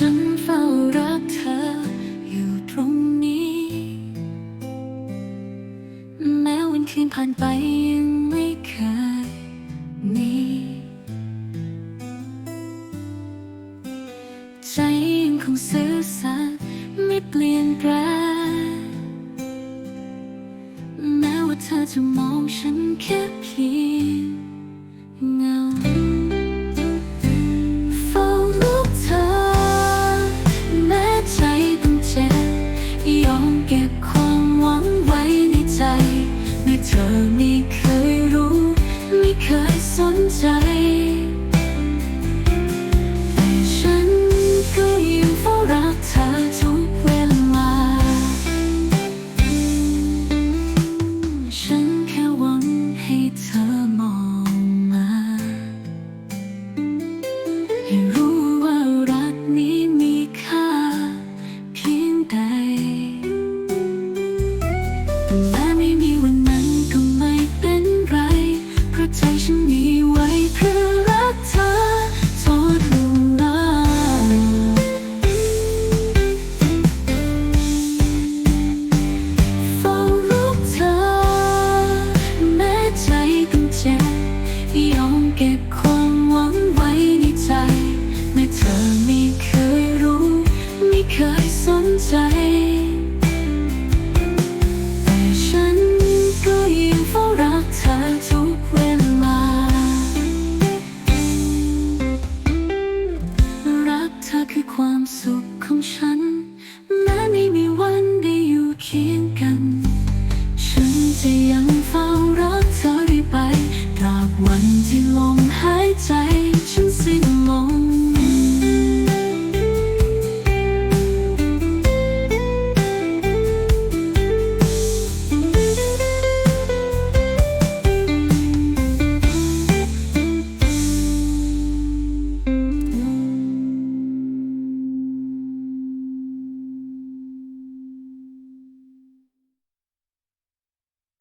ฉันเฝ้ารักเธออยู่ตรงนี้ แม้วันคืนผ่านไปยังไม่เคยมีใจยังคงซื่อสัตย์ไม่เปลี่ยนแปลงแม้ว่าเธอจะมองฉันแค่เพียง ความหวังไว้ในใจ ไม่เธอไม่เคยรู้ ไม่เคยสนใจ